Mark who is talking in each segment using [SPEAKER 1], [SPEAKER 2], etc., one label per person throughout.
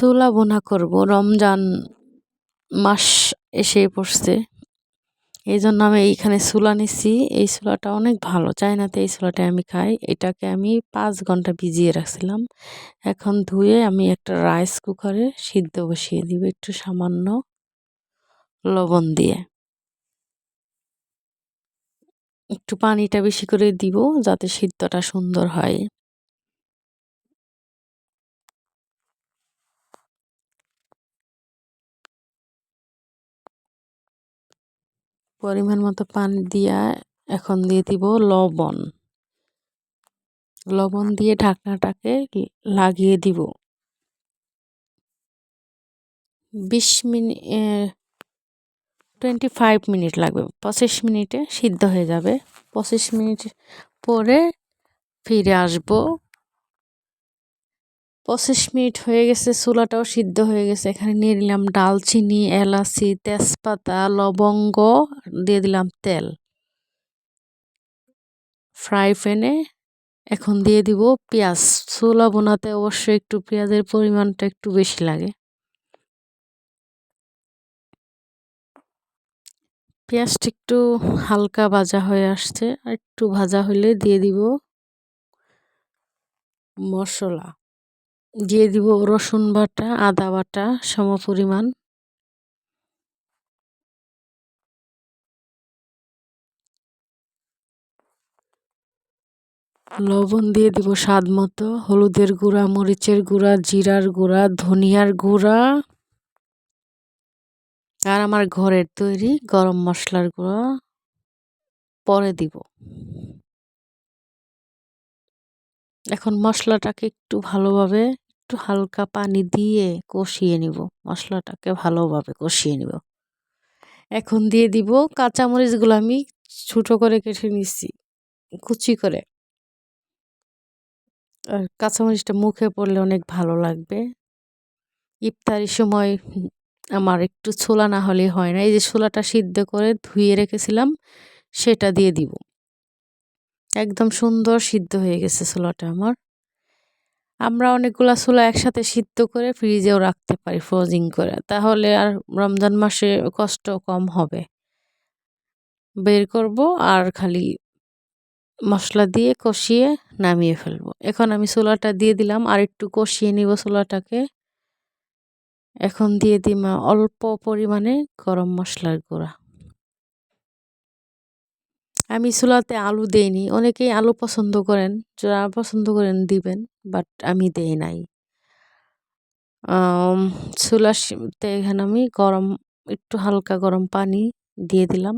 [SPEAKER 1] ছোলা বোনা করব, রমজান মাস এসে পড়ছে। এই জন্য আমি এইখানে ছোলা নিচ্ছি এই ছোলাটা অনেক ভালো। চায়নাতে এই ছোলাটা আমি খাই। এটাকে আমি পাঁচ ঘণ্টা ভিজিয়ে রাখছিলাম। এখন ধুয়ে আমি একটা রাইস কুকারে সিদ্ধ বসিয়ে দিব একটু সামান্য লবণ দিয়ে। একটু পানিটা বেশি করে দিব যাতে সিদ্ধটা সুন্দর হয়। পরিমাণ মতো পানি দিয়া এখন দিয়ে দিব লবণ। লবণ দিয়ে ঢাকনাটাকে লাগিয়ে দিব। বিশ মিনিট টোয়েন্টি ফাইভ মিনিট লাগবে। পঁচিশ মিনিটে সিদ্ধ হয়ে যাবে। পঁচিশ মিনিট পরে ফিরে আসব। পঁচিশ মিনিট হয়ে গেছে, চুলাটাও সিদ্ধ হয়ে গেছে। এখানে নিয়ে নিলাম ডালচিনি এলাচি, তেজপাতা, লবঙ্গ, দিয়ে দিলাম তেল। ফ্রাই প্যানে এখন দিয়ে দিব পেঁয়াজ। ছোলা বোনাতে অবশ্যই একটু পেঁয়াজের পরিমাণটা একটু বেশি লাগে। পেঁয়াজটা একটু হালকা ভাজা হয়ে আসছে, আর একটু ভাজা হলে দিয়ে দিব মশলা। দিয়ে দিব রসুন বাটা, আদা বাটা সম পরিমাণ লবণ দিয়ে দিব স্বাদ মতো, হলুদের গুঁড়া, মরিচের গুঁড়া, জিরার গুঁড়া, ধনিয়ার গুঁড়া। আর আমার ঘরের তৈরি গরম মশলার গুঁড়া পরে দিব। এখন মশলাটাকে একটু ভালোভাবে, একটু হালকা পানি দিয়ে কষিয়ে নিব। মশলাটাকে ভালোভাবে কষিয়ে নিব। এখন দিয়ে দিব কাঁচামরিচগুলো আমি ছোটো করে কেটে নিচ্ছি, কুচি করে। আর কাঁচামরিচটা মুখে পড়লে অনেক ভালো লাগবে। ইফতারির সময় আমার একটু ছোলা না হলে হয় না। এই যে ছোলাটা সিদ্ধ করে ধুয়ে রেখেছিলাম, সেটা দিয়ে দিব। একদম সুন্দর সিদ্ধ হয়ে গেছে ছোলাটা আমার। আমরা অনেকগুলো ছোলা একসাথে সিদ্ধ করে ফ্রিজেও রাখতে পারি ফ্রোজিং করে। তাহলে আর রমজান মাসে কষ্ট কম হবে। বের করব আর খালি মশলা দিয়ে কষিয়ে নামিয়ে ফেলব। এখন আমি ছোলাটা দিয়ে দিলাম, আর একটু কষিয়ে নিব ছোলাটাকে। এখন দিয়ে দিম অল্প পরিমাণে গরম মশলার গুঁড়া। আমি ছোলাতে আলু দেইনি। অনেকেই আলু পছন্দ করেন, যারা পছন্দ করেন দিবেন, বাট আমি দেই নাই। ছোলাতে এখানে আমি গরম, একটু হালকা গরম পানি দিয়ে দিলাম।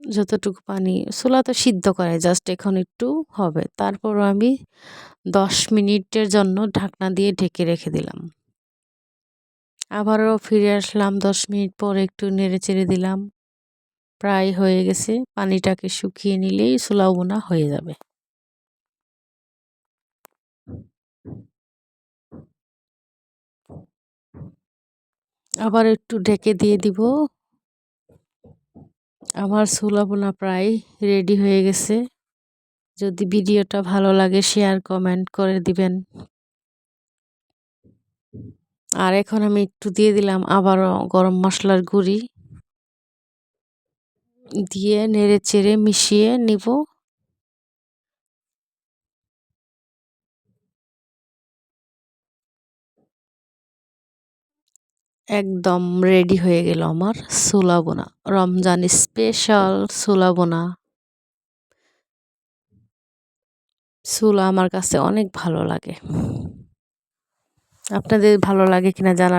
[SPEAKER 1] যতটুকু পানি ছোলা তো সিদ্ধ করে, জাস্ট এখন একটু হবে। তারপর আমি দশ মিনিটের জন্য ঢাকনা দিয়ে ঢেকে রেখে দিলাম। আবারও ফিরে আসলাম, দশ মিনিট পর একটু নেড়ে চেড়ে দিলাম। প্রায় হয়ে গেছে, পানিটাকে শুকিয়ে নিলেই ছোলাও বোনা হয়ে যাবে। আবার একটু ঢেকে দিয়ে দিব। আমার ছোলা বোনা প্রায় রেডি হয়ে গেছে। যদি ভিডিওটা ভালো লাগে, শেয়ার, কমেন্ট করে দিবেন। আর এখন আমি একটু দিয়ে দিলাম আবারও গরম মশলার গুঁড়ি। দিয়ে নেড়ে চেড়ে মিশিয়ে নিব। একদম রেডি হয়ে গেল আমার ছোলা বোনা। রমজান স্পেশাল ছোলা বোনা। ছোলা আমার কাছে অনেক ভালো লাগে। আপনাদের ভালো লাগে কিনা জানা